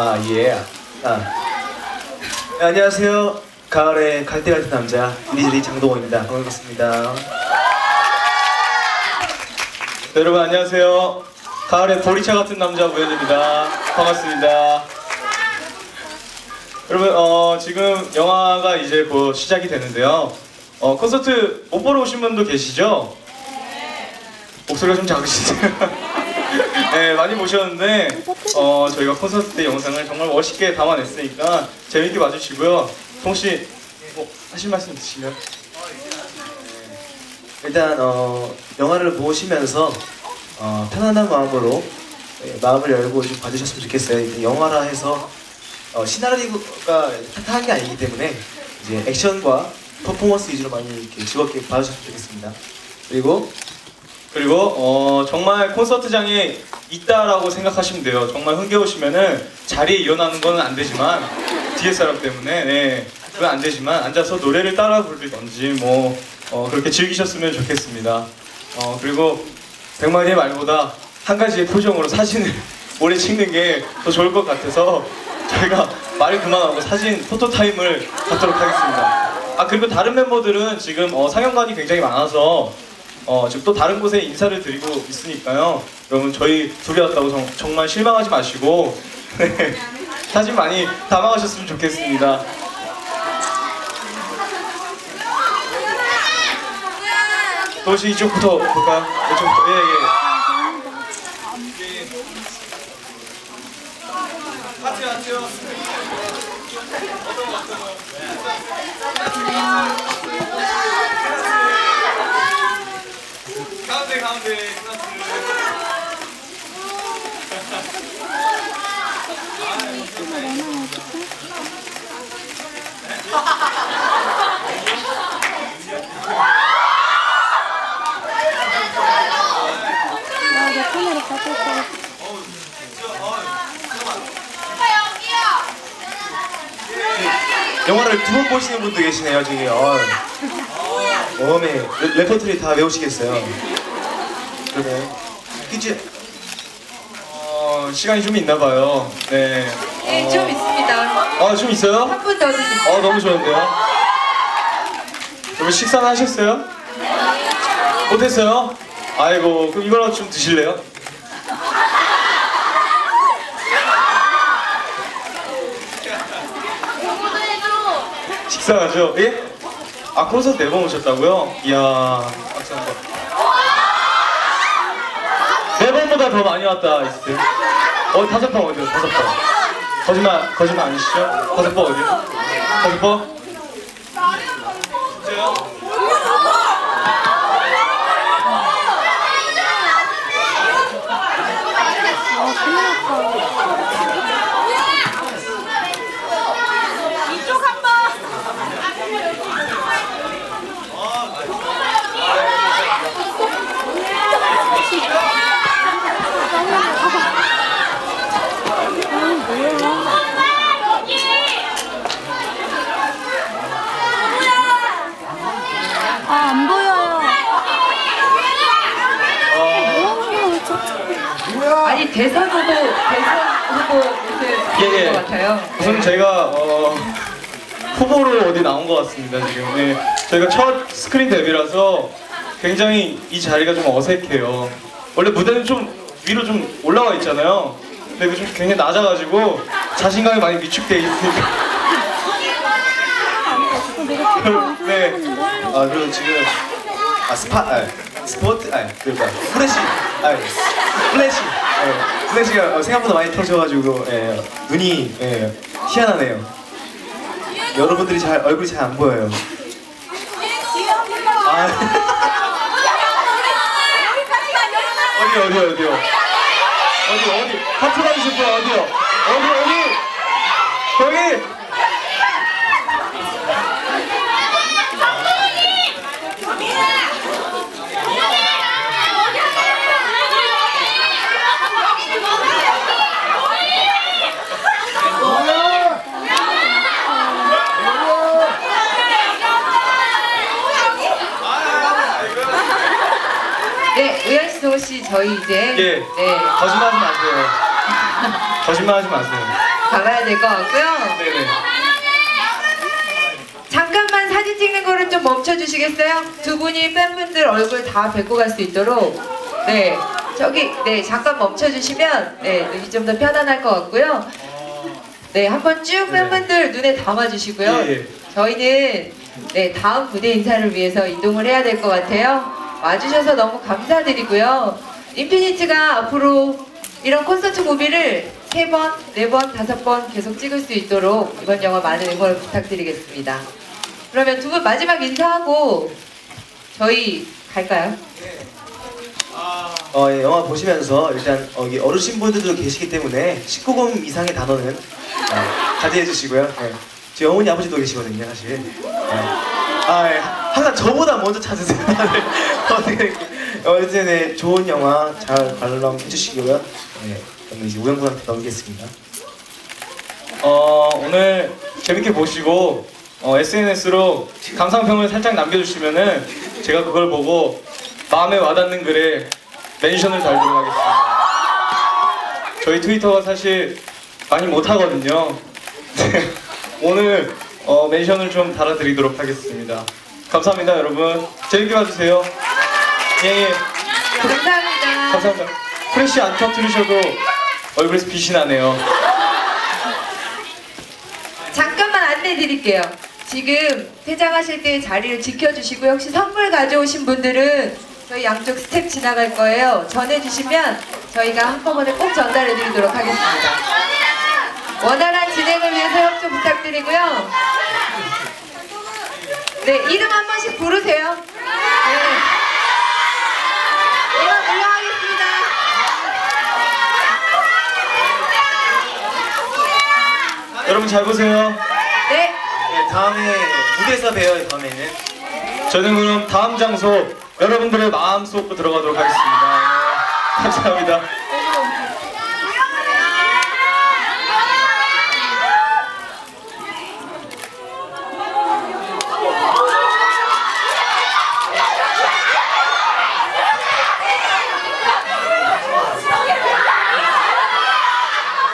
아, 예. 아. 네, 안녕하세요. 가을의 갈대 같은 남자, 리즈리 장동호입니다. 반갑습니다. 네, 여러분 안녕하세요. 가을의 보리차 같은 남자 우현입니다. 반갑습니다. 여러분 어, 지금 영화가 이제 곧 시작이 되는데요. 어, 콘서트 못 보러 오신 분도 계시죠? 목소리가 좀 작으시네요. 네, 많이 보셨는데 어, 저희가 콘서트 때 영상을 정말 멋있게 담아냈으니까 재밌게 봐주시고요. 동시 뭐 하실 말씀 있으시면? 일단 어, 영화를 보시면서 어, 편안한 마음으로 예, 마음을 열고 좀 봐주셨으면 좋겠어요. 영화라 해서 어, 시나리오가 탄탄한 게 아니기 때문에 이제 액션과 퍼포먼스 위주로 많이 이렇게 즐겁게 봐주셨으면 좋겠습니다. 그리고 그리고 어, 정말 콘서트장에 있다라고 생각하시면 돼요. 정말 흥겨우시면은 자리에 일어나는 건 안 되지만 뒤에 사람 때문에 네, 그건 안 되지만 앉아서 노래를 따라 부르던지 뭐 어, 그렇게 즐기셨으면 좋겠습니다. 어, 그리고 백만의 말보다 한 가지의 표정으로 사진을 오래 찍는 게 더 좋을 것 같아서 저희가 말을 그만하고 사진 포토 타임을 갖도록 하겠습니다. 아 그리고 다른 멤버들은 지금 어, 상영관이 굉장히 많아서 어, 지금 또 다른 곳에 인사를 드리고 있으니까요. 여러분 저희 둘이 왔다고 정, 정말 실망하지 마시고 네, 사진 많이 담아가셨으면 좋겠습니다. 도시 이쪽부터 볼까요? 이쪽부터 예 예. 하트 하트요. 거야. 영화를 두 번 보시는 분도 계시네요 지금. 어, 어메 레- 레퍼토리 다 외우시겠어요. 그러네. 퀴즈 어, 시간이 좀 있나 봐요. 네. 네, 좀 있습니다. 아, 좀 있어요? 한 분 더 드릴게요. 어, 너무 좋은데요? 여러분 식사는 하셨어요? 못했어요? 아이고, 그럼 이거라도 좀 드실래요? 식사하죠? 예? 아, 콘서트 네번 오셨다고요? 이야, 박수 한 번. 더 많이 왔다, 이스트. 어, 다섯 번 어디요? 다섯 번. 거짓말, 거짓말 아니시죠? 다섯 번 어디요? 다섯 번? 진짜요? 아, 큰일 났다. 아, 안 보여요. 어, 뭐 자꾸. 아니 대선 후보 대선 후보 모습 예, 예. 것 같아요. 우선 제가 어, 후보로 어디 나온 것 같습니다 지금. 네. 저희가 첫 스크린 데뷔라서 굉장히 이 자리가 좀 어색해요. 원래 무대는 좀 위로 좀 올라와 있잖아요. 근데 이거 좀 굉장히 낮아가지고 자신감이 많이 위축돼 있으니까. 네. 아 그리고 지금 아 스파 아 스포트 아 그러니까 플래시 아 플래시 예, 플래시가 어, 생각보다 많이 터져가지고 예, 눈이 예, 희한하네요. 여러분들이 잘 얼굴이 잘 안 보여요. 아 어디 어디 어디요? 어디 어디? 하트 받으실 분 어디요? 어디 어디? 거기! 네, 우현수 씨 저희 이제 예. 네. 거짓말 하지 마세요. 거짓말 하지 마세요. 가봐야 될 것 같고요. 네네. 잠깐만 사진 찍는 거를 좀 멈춰주시겠어요? 두 분이 팬분들 얼굴 다 뵙고 갈 수 있도록 네 저기 네 잠깐 멈춰주시면 네 눈이 좀 더 편안할 것 같고요. 네 한번 쭉 팬분들 눈에 담아주시고요. 예, 예. 저희는 네 다음 무대 인사를 위해서 이동을 해야 될 것 같아요. 와주셔서 너무 감사드리고요. 인피니트가 앞으로 이런 콘서트 무비를 세 번, 네 번, 다섯 번 계속 찍을 수 있도록 이번 영화 많은 응원을 부탁드리겠습니다. 그러면 두 분 마지막 인사하고 저희 갈까요? 어, 예, 영화 보시면서 일단 어, 어르신분들도 계시기 때문에 19금 이상의 단어는 어, 자제해 주시고요. 예. 제 어머니 아버지도 계시거든요, 사실. 예. 아, 예. 항상 저보다 먼저 찾으세요. 어떻게 어쨌든 네, 좋은 영화 잘 관람해 주시고요. 예. 저는 이제 우영군한테 넘기겠습니다. 어, 오늘 재밌게 보시고 어, SNS로 감상평을 살짝 남겨주시면은 제가 그걸 보고 마음에 와닿는 글에 멘션을 달도록 하겠습니다. 저희 트위터가 사실 많이 못하거든요. 네, 오늘 어, 멘션을 좀 달아드리도록 하겠습니다. 감사합니다, 여러분. 재밌게 봐주세요. 예, 예. 감사합니다. 감사합니다. 프레쉬 안 터트리셔도 얼굴에서 빛이 나네요. 잠깐만 안내 드릴게요. 지금 퇴장하실 때 자리를 지켜주시고요. 혹시 선물 가져오신 분들은 저희 양쪽 스텝 지나갈 거예요. 전해주시면 저희가 한꺼번에 꼭 전달해 드리도록 하겠습니다. 원활한 진행을 위해서 협조 부탁드리고요. 네, 이름 한 번씩 부르세요. 네. 이름 올라가겠습니다. 여러분 잘 보세요. 네. 예, 다음에 무대에서 봬요, 다음에는. 저는 그럼 다음 장소 여러분들의 마음속으로 들어가도록 하겠습니다. 네, 감사합니다.